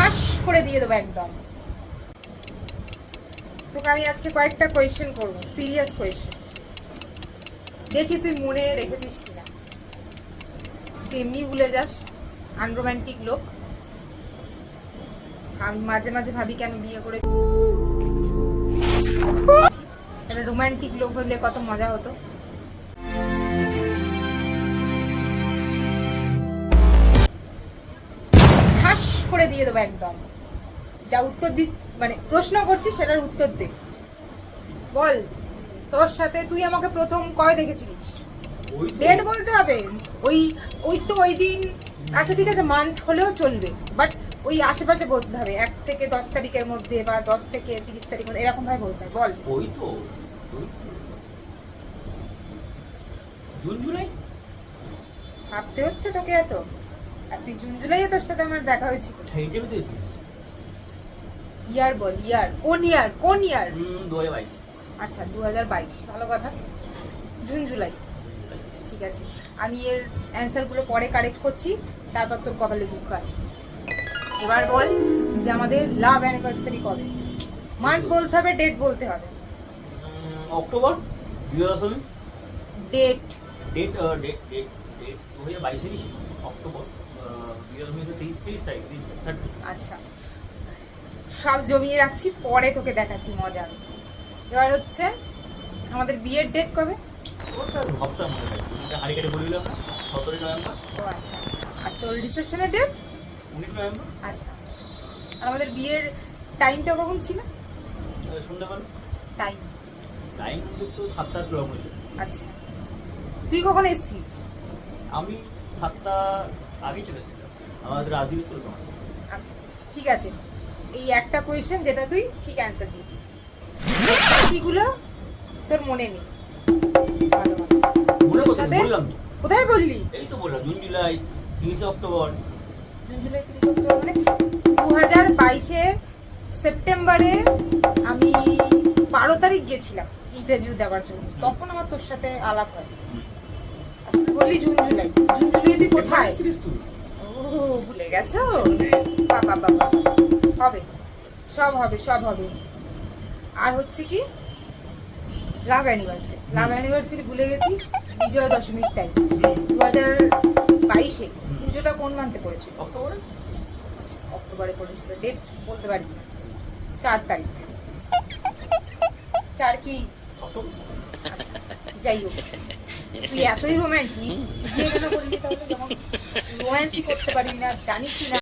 ঠাস করে দিয়ে দেবো একদম। তোকে আমি আজকে কয়েকটা কোয়েশ্চেন করব সিরিয়াস কোয়েশ্চেন দেখি তুই মনে রেখেছিস কিনা। তুই এমনি ভুলে যাস আনরোম্যান্টিক লোক। আমি মাঝে মাঝে ভাবি কেন বিয়ে করে রোমান্টিক লোক হলে কত মজা হতো। করে দিয়ে দেবো একদম। যা উত্তর দি মানে প্রশ্ন করছিস সেটার উত্তর দে। বল তোর সাথে তুই আমাকে প্রথম কবে দেখেছিলিস? ডেট বলতে হবে। ওই ওই তো ওই দিন আচ্ছা ঠিক আছে মান্থ হলেও চলবে। বাট ওই আশেপাশে বলতে হবে। এক থেকে দশ তারিখের মধ্যে বা দশ থেকে তিরিশ তারিখ মধ্যে এরকম ভাবে বলতে হবে। বল। ওই তো। ওই তো। June July? ভাবতে হচ্ছে তোকে এত। আর তুই জুন জুলাই তোর সাথে আমার দেখা হয়েছিল। ইয়ার বল ইয়ার কোন ইয়ার কোন ইয়ার দু হাজার বাইশ। আচ্ছা দু হাজার বাইশ ভালো কথা। June July. ঠিক আছে। আমি এর অ্যান্সারগুলো পরে কারেক্ট করছি তারপর তোর কপালে দুঃখ আছে। এবার বল যে আমাদের লাভ অ্যানিভার্সারি কবে? মান্থ বলতে হবে ডেট বলতে হবে। October date date date date date দু হাজার বাইশেরই ছিল অক্টোবর। আচ্ছা। সব জমিয়ে রাখছি পরে তোকে দেখাচ্ছি মজা। এবার হচ্ছে আমাদের বিয়ের ডেট কবে? ও আচ্ছা। আর তোর রিসেপশনের ডেট আচ্ছা। আর আমাদের বিয়ের টাইমটা কখন ছিল? টাইম টাইম তো সাতটা আচ্ছা। তুই কখন এসেছিস? আমি সাতটা আগে চলে এসেছিলাম আমাদের আদিবাসী ছিল তোমার আচ্ছা ঠিক আছে। এই একটা কোয়েশ্চেন যেটা তুই ঠিক অ্যান্সার দিয়েছিস। বাকিগুলো তোর মনে নেই। ভালো ভালো। সাথে বললাম। তো। কোথায় বললি? এই তো বললাম জুন জুলাই তিরিশে অক্টোবর। জুন জুলাই তিরিশ অক্টোবর মানে দু হাজার বাইশের সেপ্টেম্বরে আমি বারো তারিখ গেছিলাম ইন্টারভিউ দেওয়ার জন্য। তখন আমার তোর সাথে আলাপ হয়। আর তুই বললি জুন জুলাই। কোথায়? ও ভুলে গেছো? বাবা বাবা হবে। সব হবে সব হবে। আর হচ্ছে কি? লাভ অ্যানিভার্সারি লাভ অ্যানিভার্সারি ভুলে গেছি? বিজয়া দশমীর টাইম দু হাজার বাইশে পুজোটা কোন মান্থে পড়েছিল? অক্টোবরে? আচ্ছা, অক্টোবরে পড়েছিল। ডেট বলতে পারি না। চার তারিখ। চার কি? যাই হোক। তুই এতই রোম্যান্টিক রোম্যান্সই করতে পারি না জানিস না।